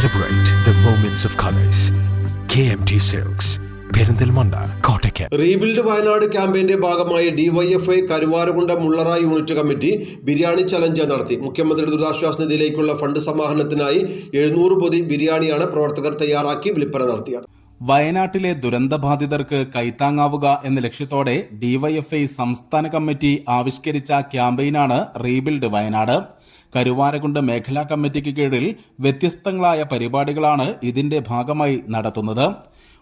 Celebrate the moments of colors. KMT Silks. Perinthalmanna Kottakkal rebuild Wayanad ക്യാമ്പയിന്റെ ഭാഗമായി DYFI Karuvarakund Mullara unit committee biryani challenge നടത്തി മുഖ്യമന്ത്രിയുടെ ദുരിതാശ്വാസ നിധിയിലേക്കുള്ള fund സമാഹരണത്തിനായി എഴുന്നൂറ് പൊതി ബിരിയാണിയാണ് പ്രവർത്തകർ തയ്യാറാക്കി വിൽപ്പന നടത്തിയത് വയനാട്ടിലെ ദുരന്തബാധിതർക്ക് കൈത്താങ്ങാവുക എന്ന ലക്ഷ്യത്തോടെ ഡിവൈഎഫ്ഐ സംസ്ഥാന കമ്മിറ്റി ആവിഷ്കരിച്ച ക്യാമ്പയിനാണ് റീബിൽഡ് വയനാട് കരുവാരകുണ്ട് മേഖലാ കമ്മിറ്റിക്ക് കീഴിൽ വ്യത്യസ്തങ്ങളായ പരിപാടികളാണ് ഇതിന്റെ ഭാഗമായി നടത്തുന്നത്.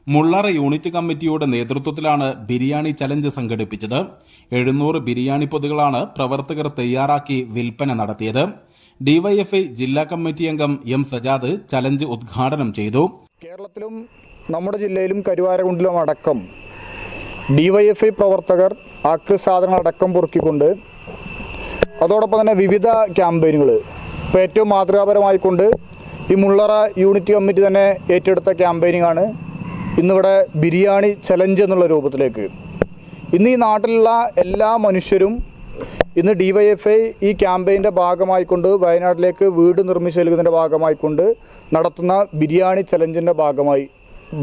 മുള്ളറ യൂണിറ്റ് കമ്മിറ്റിയുടെ നേതൃത്വത്തിലാണ് ബിരിയാണി ചലഞ്ച് സംഘടിപ്പിച്ചത്. എഴുന്നൂറ് ബിരിയാണി പൊതികളാണ് പ്രവർത്തകർ തയ്യാറാക്കി വിൽപ്പന നടത്തിയത്. ഡിവൈഎഫ്ഐ ജില്ലാ കമ്മിറ്റി അംഗം എം സജാദ് ചലഞ്ച് ഉദ്ഘാടനം ചെയ്തു. കേരളത്തിലും നമ്മുടെ ജില്ലയിലും കരുവാരകുണ്ടിലും അടക്കം ഡിവൈഎഫ്ഐ പ്രവർത്തകർ ആക്രി സാധനങ്ങൾ അടക്കം പൊറുക്കിക്കൊണ്ട് അതോടൊപ്പം തന്നെ വിവിധ ക്യാമ്പയിനുകൾ ഇപ്പോൾ ഏറ്റവും മാതൃകാപരമായിക്കൊണ്ട് ഈ മുള്ളറ യൂണിറ്റ് കമ്മിറ്റി തന്നെ ഏറ്റെടുത്ത ക്യാമ്പയിനിങ്ങാണ് ഇന്നിവിടെ ബിരിയാണി ചലഞ്ച് എന്നുള്ള രൂപത്തിലേക്ക്. ഇന്ന് ഈ നാട്ടിലുള്ള എല്ലാ മനുഷ്യരും ഇന്ന് ഡി വൈ എഫ് ഐ ഈ ക്യാമ്പയിന്റെ ഭാഗമായിക്കൊണ്ട് വയനാട്ടിലേക്ക് വീട് നിർമ്മിച്ചു നൽകുന്നതിന്റെ ഭാഗമായിക്കൊണ്ട് നടത്തുന്ന ബിരിയാണി ചലഞ്ചിന്റെ ഭാഗമായി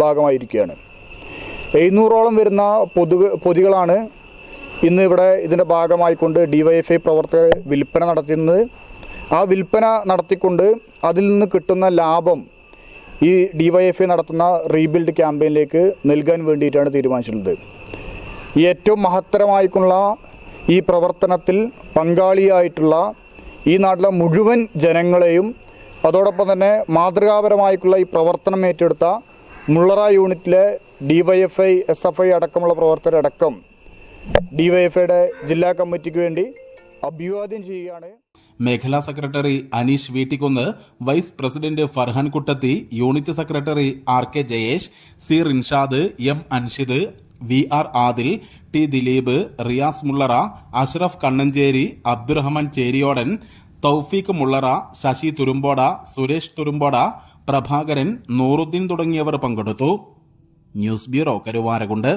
ഭാഗമായിരിക്കുകയാണ്. എഴുന്നൂറോളം വരുന്ന പൊതു പൊതികളാണ് ഇന്ന് ഇവിടെ ഇതിന്റെ ഭാഗമായിക്കൊണ്ട് ഡിവൈഎഫ്ഐ പ്രവർത്തകർ വിൽപ്പന നടത്തുന്നത് ആ വിൽപ്പന നടത്തിക്കൊണ്ട് അതിൽ നിന്ന് കിട്ടുന്ന ലാഭം ഈ ഡിവൈഎഫ്ഐ നടത്തുന്ന റീബിൽഡ് ക്യാമ്പയിനിലേക്ക് നൽകാൻ വേണ്ടിയിട്ടാണ് തീരുമാനിച്ചിട്ടുള്ളത്. ഏറ്റവും മഹത്തരമായിട്ടുള്ള ഈ പ്രവർത്തനത്തിൽ പങ്കാളിയായിട്ടുള്ള ഈ നാട്ടിലെ മുഴുവൻ ജനങ്ങളെയും അതോടൊപ്പം തന്നെ മാതൃകാപരമായിട്ടുള്ള ഈ പ്രവർത്തനം ഏറ്റെടുത്ത മുള്ളറ യൂണിറ്റിലെ ഡിവൈഎഫ്ഐ എസ് എഫ് ഐ അടക്കമുള്ള പ്രവർത്തകരടക്കം ഡിവൈഎഫ്ഐയുടെ ജില്ലാ കമ്മിറ്റിക്ക് വേണ്ടി അഭിവാദ്യം ചെയ്യുകയാണ്. മേഖലാ secretary Aneesh Veettikkunnu vice president Farhan Kuttathi unit secretary R K Jayesh C Rinshad M Anshid V R Adil T Dileep Riyas Mullara Ashraf Kannancheri Abdurahman Cheriyodan Thoufeeq Mullara Sasi Thurumboda Suresh Thurumboda Prabhakaran Nooruddeen തുടങ്ങിയവർ പങ്കെടുത്തു. News bureau Karuvarakund.